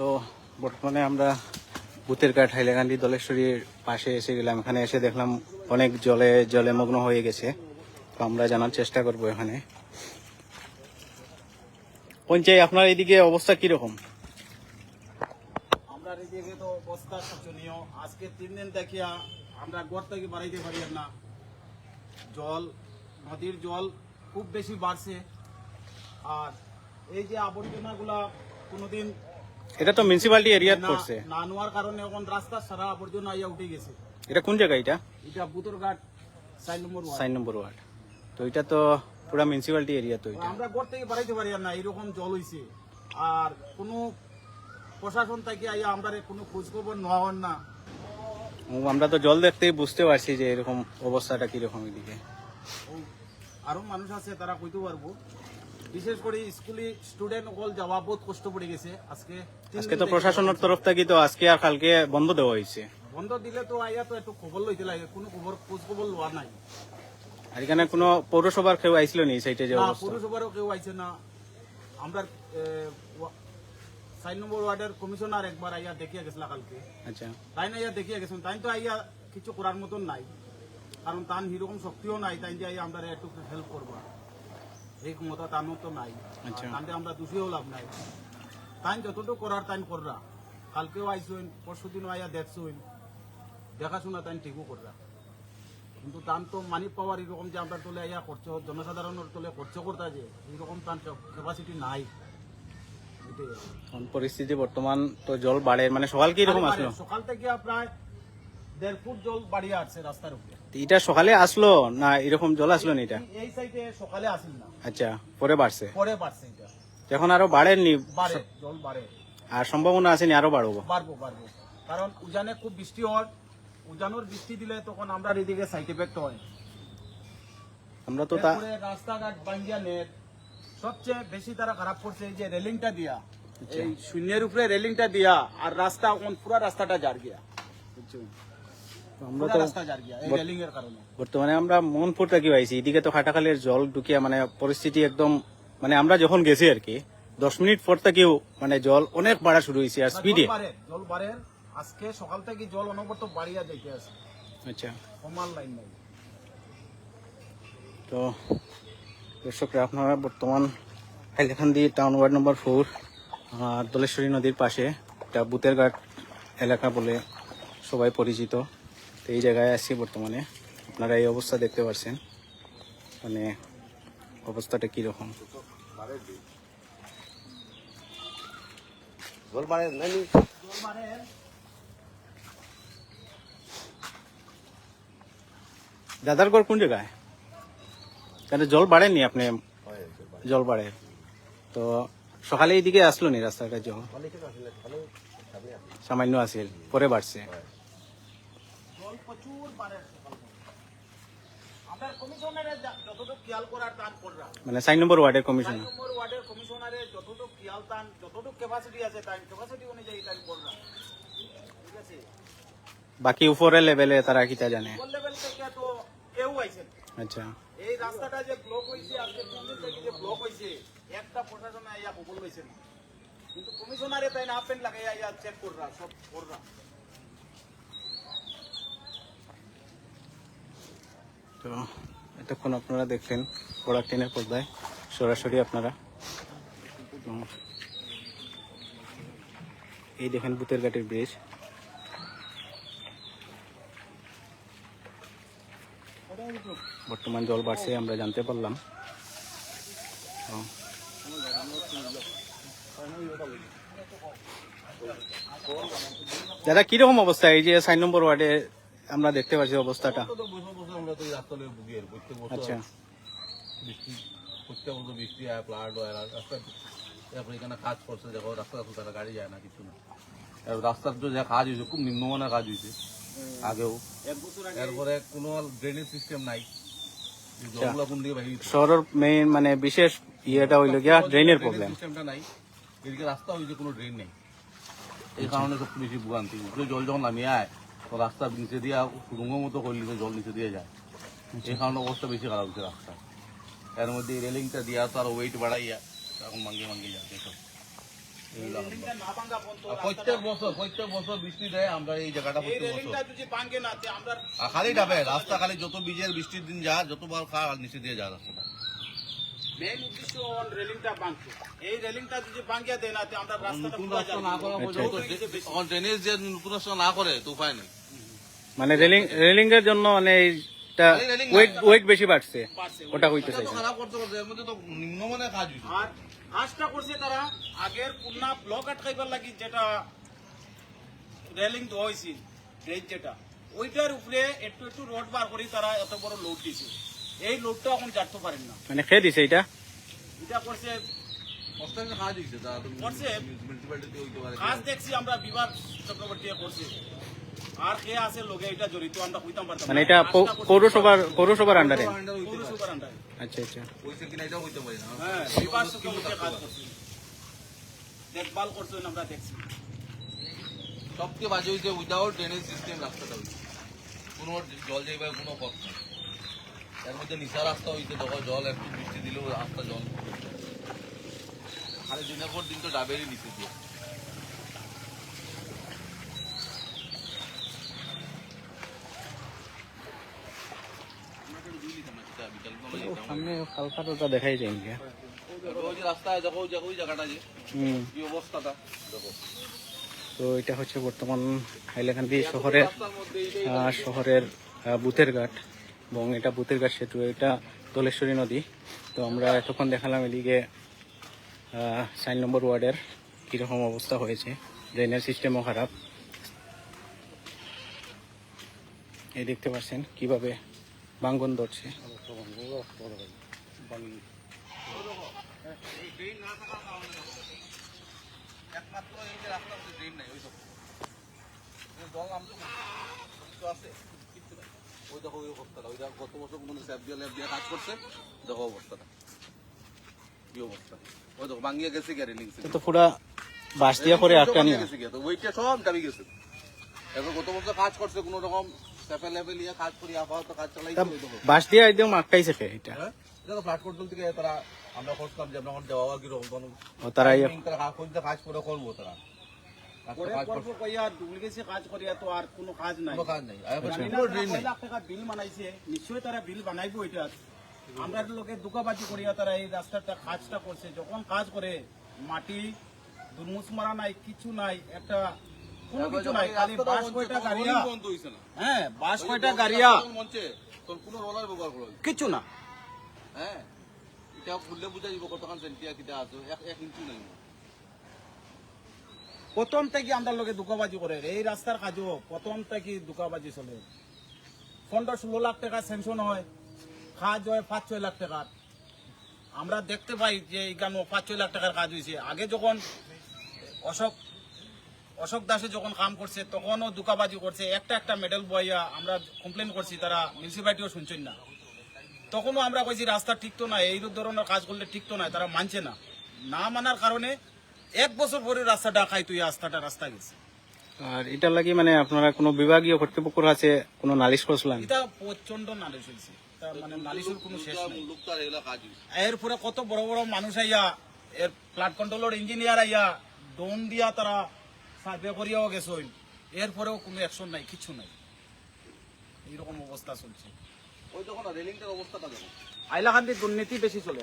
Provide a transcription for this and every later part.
তো বর্তমানে আমরা ভূতের কাঠ, হাইলাকান্দি, দলেশ্বরীর পাশে এসে গেলাম। এখানে এসে দেখলাম অনেক জলে জলে মগ্ন হয়ে গেছে। তো আমরা জানার চেষ্টা করব এখানে। পঞ্চায়েত, আপনার এইদিকে অবস্থা কীরকম? আমরা এদিকে তো অবস্থা শোচনীয়। দিন দেখিয়া আমরা থেকে বাড়াইতে পারি জল, নদীর জল খুব বেশি বাড়ছে। আর এই যে আবর্জনাগুলা কোনোদিন এটা তো মিউনিসিপালিটি এরিয়াত পড়ছে। না নেওয়ার কারণে এখন রাস্তা সারা আবর্জনা ইয়া উঠে গেছে। এটা কোন জায়গা এটা? এটা Butarghat side number one sign number ward. তো এটা তো পুরা মিউনিসিপালিটি এরিয়া তো এটা। আমরা ঘর থেকে বাড়াইতে পারি না এরকম জল হইছে। আর কোনো প্রশাসন থেকে আইয়া আমরা কোনো খোঁজ খবর নেওয়ার না। আমরা তো জল দেখতেই বুঝতে পারছি যে এরকম অবস্থাটা কীরকম এদিকে। আরও মানুষ আছে তারা কইতে পারব। বিশেষ করে স্কুলে স্টুডেন্ট সকল যাওয়া বহুত কষ্ট পড়ে গেছে। আজকে আজকে তো প্রশাসনের তরফ থেকে তো আজকে আর কালকে বন্ধ দেওয়া হয়েছে। বন্ধ দিলে তো আইয়া তো একটু খবর লইতে লাগে কোনো খবর খোঁজ খবর লওয়া নাই। আর এখানে কোনো পৌরসভার কেউ আইছিল নি সাইটে যে অবস্থা? পৌরসভারও কেউ আইছে না। আমরা সাইন নম্বর ওয়ার্ডের কমিশনার একবার আইয়া দেখিয়া গেছিল কালকে। আচ্ছা। তাই না আইয়া দেখিয়া গেছেন তাই তো আইয়া কিছু করার মতন নাই। কারণ তান হিরকম শক্তিও নাই তাই যে আইয়া আমরা একটু হেল্প করব। এই ক্ষমতা তানোর তো নাই। আচ্ছা। তাহলে আমরা দোষীও লাভ নাই। তাই যতটুকু করার তাই কররা। কালকেও আইসুন পরশু দিনও আইয়া দেখছুন দেখাশোনা তাই ঠিকও কররা। কিন্তু তান তো মানি পাওয়ার এরকম যে আমরা তোলে আইয়া খরচ জনসাধারণের তোলে খরচ করতে যে এইরকম তান ক্যাপাসিটি নাই। পরিস্থিতি বর্তমান তো জল বাড়ে মানে সকাল কি এরকম আসলো সকাল থেকে প্রায় দেড় ফুট জল বাড়িয়ে আসছে রাস্তার উপরে। এটা সকালে আসলো না এরকম জল আসলো না এটা? এই সাইডে সকালে আসিল না। আচ্ছা পরে বাড়ছে? পরে বাড়ছে এটা। এখন আরও বাড়েননি? বাড়ে জল বাড়ে। আর সম্ভাবনা আছে নি আরও বাড়বো? বাড়বো বাড়বো। কারণ উজানে খুব বৃষ্টি হয়। উজানোর বৃষ্টি দিলে তখন আমরা এদিকে সাইড এফেক্ট হয় আমরা তো তা রাস্তাঘাট বাঙ্গিয়া নেট। সবচেয়ে বেশি তারা খারাপ করছে এই যে রেলিংটা দিয়া। এই শূন্যের উপরে রেলিংটা দিয়া আর রাস্তা পুরা রাস্তাটা জার গিয়া। বুঝছ? আমরা তো বর্তমানে আমরা মনপুর থেকে পাইছি এদিকে তো খাটাখালের জল ঢুকিয়া মানে পরিস্থিতি একদম মানে আমরা যখন গেছি আর কি দশ মিনিট পর থেকেও মানে জল অনেক বাড়া শুরু হয়েছে আর স্পিডে জল বাড়ে আজকে সকাল থেকে জল অনবরত বাড়িয়া যাইতে আছে। আচ্ছা। কমার লাইন নাই। তো দর্শকরা আপনারা বর্তমান Hailakandi town ward number four Daleshwari নদীর পাশে এটা বুতের ঘাট এলাকা বলে সবাই পরিচিত। তো এই জায়গায় আছি বর্তমানে। আপনারা এই অবস্থা দেখতে পাচ্ছেন মানে অবস্থাটা কীরকম? দাদার ঘর কোন জায়গায়? কেন জল বাড়েনি আপনি? জল বাড়ে। তো সকালে এইদিকে আসলো নি রাস্তাটা জল? সামান্য আছিল পরে বাড়ছে। জল প্রচুর বাড়ে আমরা কমিশনারে যতটুকু খেয়াল করার কররা মানে সাইন নম্বর ওয়ার্ডের কমিশন চার নম্বর ওয়ার্ডের কমিশনারে যতটুকু খেয়াল টান যতটুকু ক্যাপাসিটি আছে তাই ক্যাপাসিটি অনুযায়ী তাই কররা ঠিক আছে? বাকি উপরের লেভেলে তারা কিটা জানে? কোন লেভেল থেকে তো কেউ আইছে আচ্ছা। এই রাস্তাটা যে ব্লক হয়েছে আজকে তিন দিন থেকে যে ব্লক হয়েছে একটা প্রশাসন আইয়া না। কিন্তু কমিশনারে তাই না আপেন লাগাই আইয়া চেক কররা সব কররা তো এতক্ষণ আপনারা দেখলেন প্রোডাক্ট টেনের পর্দায় সরাসরি আপনারা। এই দেখেন বুতের ঘাটের ব্রিজ বর্তমান জল বাড়ছে, আমরা জানতে পারলাম। দাদা, কীরকম অবস্থা? এই যে সাইন নম্বর ওয়ার্ডে আমরা দেখতে পাচ্ছি অবস্থাটা। তো বছর বছর আমরা তো এই রাস্তা লয়ে ভুগি আর প্রত্যেক বছর আচ্ছা। বৃষ্টি প্রত্যেক বছর বৃষ্টি হয় ফ্লাড হয় রাস্তা তারপরে এখানে কাজ করছে দেখো রাস্তা রাস্তা তারা গাড়ি যায় না কিছু না। রাস্তার যে যা কাজ হয়েছে খুব নিম্নমানের কাজ হয়েছে আগেও। এক এরপরে কোনো ড্রেনেজ সিস্টেম নাই। বাইরে শহরের মেইন মানে বিশেষ ইয়েটা হইল গিয়া ড্রেনের প্রবলেম সিস্টেমটা নাই। এদিকে রাস্তা হয়েছে কোনো ড্রেন নেই। এই কারণে সবচেয়ে বেশি ভোগান্তি। জল যখন নামিয়ে আয় তো রাস্তা নিচে দিয়া সুরঙ্গ মতো করলে জল নিচে দিয়ে যায়। এই কারণে অবস্থা বেশি খারাপ হচ্ছে রাস্তা এর মধ্যে রেলিংটা দিয়া তো আর ওয়েট বাড়াইয়া এখন মাঙ্গে মাঙ্গে যাচ্ছে সব। এই প্রত্যেক বছর প্রত্যেক বছর বৃষ্টি দেয় আমরা জায়গাটা খালি রাস্তা খালি যত বীজের বৃষ্টির দিন যা যতবার খা নিচে দিয়ে যা রাস্তাটা মানে রেলিং রেলিং এর জন্য মানে না। ওয়েট ওয়েট বেশি বাড়ছে ওটা হইতে এটা তো চাইছে। খারাপ করতে করতে এর মধ্যে তো নিম্নমানের কাজ হয়েছে আর কাজটা করছে তারা আগের পুরনা ব্লক আটকাইবার লাগি যেটা রেলিং ব্রিজ যেটা ওইটার উপরে একটু একটু রোড বার করে তারা এত বড় লোড দিছে। এই লোডটা এখন জানতে পারেন না। মানে খেয়ে দিছে এটা? এটা করছে কাজ হয়েছে তা তুমি করছে। মিউনিসিপ্যালিটিতে হইতে পারে। কাজ দেখছি আমরা বিভাগ চক্রবর্তী করছে। আর কে আছে লোকে এটা জড়িত আমরা কইতাম পারতাম মানে এটা পৌরসভার পৌরসভার আন্ডারে পৌরসভার আচ্ছা আচ্ছা। হইছে কিনা এটাও হইতে পারে না। হ্যাঁ কাজ করছে। দেখভাল করছেন আমরা দেখছি। সবচেয়ে বাজে হয়েছে উইদাউট ড্রেনেজ সিস্টেম রাস্তাটা হয়েছে কোনো জল যাইবার কোনো পথ নেই। এর মধ্যে নিচা রাস্তা হয়েছে যখন জল একটু বৃষ্টি দিলেও রাস্তা জল। খালি দিনের পর দিন তো ডাবেরই নিচে দিয়ে। সামনে কালকা ওটা দেখাই যায় না। ওই যে রাস্তা দেখো ওই ওই জায়গাটা যে। কি অবস্থাটা। দেখো তো এটা হচ্ছে বর্তমান হাইলাকান্দি শহরের শহরের বুথের ঘাট। এবং এটা বুথের ঘাট সেতু এটা দোলেশ্বরী নদী। তো আমরা এতক্ষণ দেখালাম এদিকে চার নম্বর ওয়ার্ডের কীরকম অবস্থা হয়েছে। ড্রেনের সিস্টেমও খারাপ। এই দেখতে পাচ্ছেন কীভাবে ভাঙ্গন ধরছে। একমাত্র এই যে রাস্তার ড্রেন নাই ওই দেখো। জল নামছে আছে? ওই দেখো ওই অবস্থাটা ওই দেখো গত বছর কোনো স্যাপ দিয়ে ল্যাপ দিয়ে কাজ করছে দেখো অবস্থাটা কি অবস্থা ওই দেখো ভাঙিয়ে গেছে গিয়ে রেলিং তো পুরা বাঁশ দিয়া করে আটকানি গেছে গিয়ে তো ওইটা সব দাবি গেছে গত বছর কাজ করছে কোনো রকম স্যাপে লেভেল কাজ করি আপাতত কাজ চালাইছে ওই দিয়ে একদম আটকাইছে খে এটা। হ্যাঁ? দেখো ফ্লাট কন্ট্রোল থেকে তারা আমরা করতাম যে আমরা দেওয়া কি রকম তারা ইয়ে- কাজ করে করব তারা। আমরা লোকে দুকাবাজি করিয়া তারা এই রাস্তাটা কাজটা করছে। যখন কাজ করে মাটি দুর্মুস মারা নাই কিছু নাই একটা কোনো কিছু নাই খালি বাস কয়টা গাড়িয়া? হ্যাঁ বাস কয়টা গাড়িয়া? মঞ্চে তোর কোনো রোলার ব্যবহার করা কিছু না। হ্যাঁ এটা দিব কতক্ষণ সেন্টিয়া কিটা আছে এক এক ইঞ্চি নাই। প্রথম থেকে আমরা লোকে দুকাবাজি করে এই রাস্তার কাজও প্রথম থেকে দুকাবাজি চলে। পনেরো ষোলো লাখ টাকা স্যাংশন হয় কাজ হয় পাঁচ ছয় লাখ টাকার। আমরা দেখতে পাই যে এইখানে পাঁচ ছয় লাখ টাকার কাজ হয়েছে আগে যখন অশোক অশোক দাসে যখন কাম করছে তখনও দুকাবাজি করছে। একটা একটা মেডেল বইয়া আমরা কমপ্লেন করছি তারা মিউনিসিপালিটিও শুনছেন না। তখনও আমরা কইছি রাস্তা ঠিক তো না এই ধরনের কাজ করলে ঠিক তো না তারা মানছে না। না মানার কারণে এক বছর পরে রাস্তাটা খাই তুই রাস্তাটা রাস্তা গেছে। আর এটা লাগি মানে আপনারা কোনো বিভাগীয় কর্তৃপক্ষ আছে কোনো নালিশ করছিলেন? এটা প্রচণ্ড নালিশ হয়েছে। মানে নালিশের কোনো শেষ নেই। এরপরে কত বড় বড় মানুষ আইয়া এর ফ্লাড কন্ট্রোলের ইঞ্জিনিয়ার আইয়া ডোন দিয়া তারা সার্ভে করিয়াও গেছেন এরপরেও কোনো অ্যাকশন নাই কিছু নাই। এইরকম অবস্থা চলছে। ওই দেখো না রেলিংটার অবস্থাটা দেখো। দুর্নীতি বেশি চলে।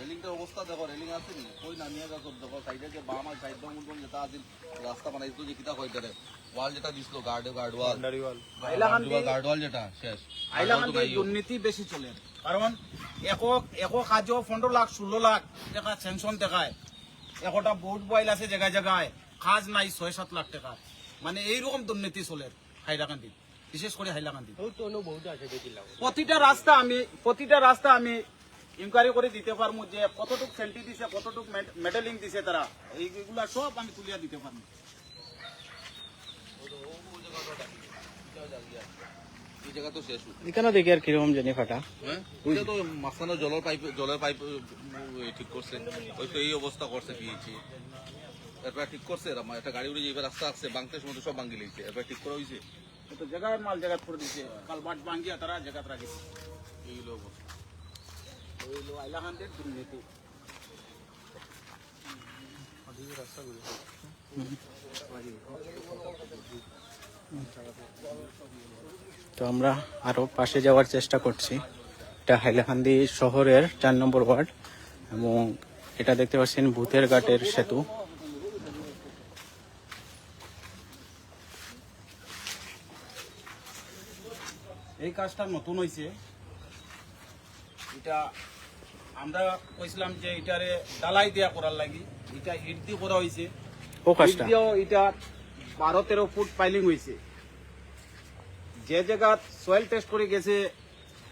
রেলিংটার অবস্থা দেখো রেলিং আছে নি ওই নামিয়ে দেখো দেখো সাইডে যে বাম আর সাইড বাম যেটা আছে রাস্তা বানাইতো যে কিতা কইতে রে ওয়াল যেটা দিছিল guard guard wall guard wall যেটা শেষ। দুর্নীতি বেশি চলে। কারণ একক একক কাজও পনেরো লাখ ষোলো লাখ টাকা স্যাংশন দেখায়। একটা বোর্ড বয়েল আছে জায়গায় জায়গায়। কাজ নাই ছয় সাত লাখ টাকা। মানে এইরকম দুর্নীতি চলে হাইলাকান্দি বিশেষ করে হাইলাকান্দি প্রতিটা রাস্তা আমি প্রতিটা রাস্তা আমি ইনকোয়ারি করে দিতে পারব যে কতটুক সেন্টি দিছে কতটুক মেডেলিং দিছে তারা। এইগুলা সব আমি তুলিয়া দিতে পারব এই জায়গা তো শেষ এখানে দেখি আর কীরকম জানি ফাটা। হ্যাঁ? ওইটা তো মাঝখানে জলের পাইপ জলের পাইপ ঠিক করছে। ওই তো এই অবস্থা করছে পিএইচি এরপর ঠিক করছে এরা একটা গাড়ি উড়ে যাইবে রাস্তা আছে বাংতে সময় সব ভাঙ্গি লইছে এরপর ঠিক করা হয়েছে তো জায়গায় মাল জায়গা করে দিছে কালবাট ভাঙ্গিয়া তারা জায়গা রাখিছে এই অবস্থা। ওই হলো হাইলাকান্দির দুর্নীতি। তো আমরা আরও পাশে যাওয়ার চেষ্টা করছি। এটা হাইলাকান্দি শহরের চার নম্বর ওয়ার্ড এবং এটা দেখতে পাচ্ছেন ভূতের ঘাটের সেতু। এই কাজটা নতুন হয়েছে এটা আমরা কইছিলাম যে এটারে ডালাই দেয়া করার লাগি। এটা ইট দিয়ে করা হয়েছে দিয়েও এটা বারো তেরো ফুট পাইলিং হয়েছে যে জায়গা সয়েল টেস্ট করে গেছে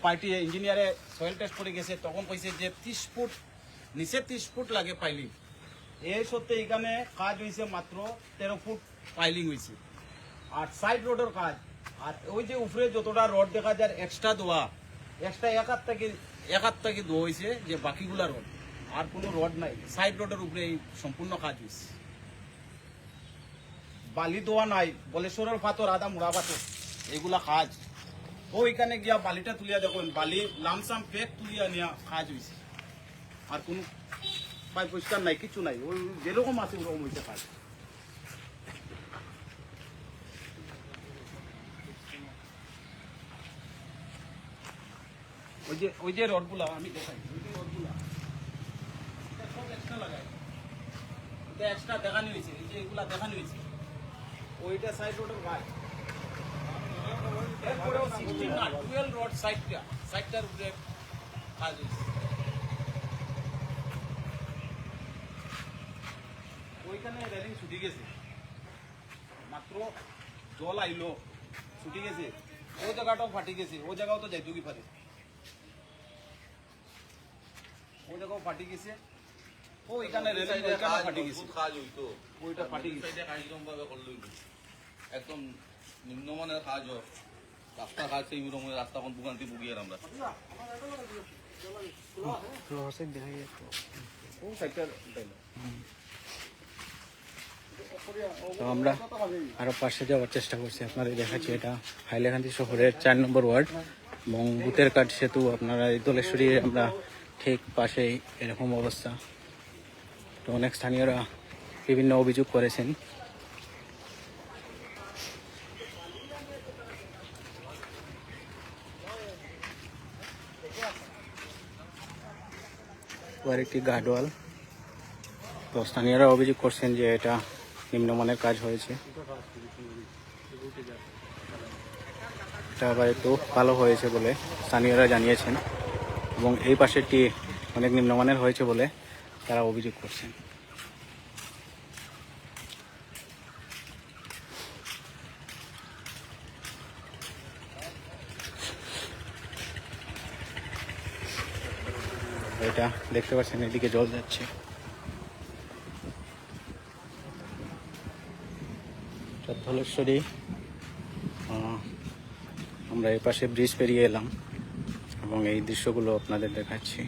পার্টি ইঞ্জিনিয়ারে সয়েল টেস্ট করে গেছে তখন কইছে যে ত্রিশ ফুট নিচে ত্রিশ ফুট লাগে পাইলিং। এই সত্ত্বে এখানে কাজ হয়েছে মাত্র তেরো ফুট পাইলিং হয়েছে আর সাইড রোডের কাজ আর ওই যে উপরে যতটা রড দেখা যায় এক্সট্রা দেওয়া এক্সট্রা এক হাত থেকে, এক হাত থেকে দেওয়া হয়েছে যে বাকিগুলা রড। আর কোনো রড নাই। সাইড রোডের উপরে এই সম্পূর্ণ কাজ হয়েছে বালি দেওয়া নাই, বলেশ্বরের পাথর আদা মুড়া পাথর এগুলা কাজ। ও এখানে গিয়া বালিটা তুলিয়া দেখুন, বালি লামসাম পেক তুলিয়া নিয়া কাজ হয়েছে আর কোনো পাই পরিষ্কার নাই, কিছু নাই। ওই যেরকম আছে ওরকম হয়েছে কাজ। ওই যে ওই যে রডগুলা আমি দেখাই। ওই যে রডগুলা। সব এক্সট্রা লাগাই। এটা এক্সট্রা দেখানি হয়েছে এই যে এগুলা দেখানি হয়েছে। ওইটা সাইড রোডের গায়ে এরপরেও সিক্সটিন না টুয়েলভ রোড সাইডটা সাইডটার উপরে কাজ হয়েছে। ওইখানে রেলিং ছুটি গেছে। মাত্র জল আইলো ছুটি গেছে। ও জায়গাটাও ফাটি গেছে ও জায়গাও তো যাইতো কি পারে? ও জায়গাও ফাটি গেছে। ও এখানে রেলিং ওইখানে ফাটি গেছে। কাজ হইতো। ওইটা ফাটি গেছে। সাইডে কাজরকম ভাবে করলই একদম নিম্নমানের কাজ হয়। রাস্তা কাজ সেই রকমের রাস্তা এখন বুগান্তি বুগিয়ে আমরা। তো আরও পাশে যাওয়ার চেষ্টা করছি। আপনাদের দেখাচ্ছি এটা হাইলাকান্দি শহরের চার নম্বর ওয়ার্ড। এবং ভূতের কাঠ সেতু আপনারা এই দোলেশ্বরী আমরা ঠিক পাশেই এরকম অবস্থা। তো অনেক স্থানীয়রা বিভিন্ন অভিযোগ করেছেন। একটি গার্ডওয়াল তো স্থানীয়রা অভিযোগ করছেন যে এটা নিম্নমানের কাজ হয়েছে। এটা আবার একটু ভালো হয়েছে বলে স্থানীয়রা জানিয়েছেন। এবং এই পাশেরটি অনেক নিম্নমানের হয়েছে বলে তারা অভিযোগ করছেন। এটা দেখতে পাচ্ছেন, এদিকে জল যাচ্ছে। ধলেশ্বরী আমরা এই পাশে ব্রিজ পেরিয়ে এলাম। এবং এই দৃশ্যগুলো আপনাদের দেখাচ্ছি।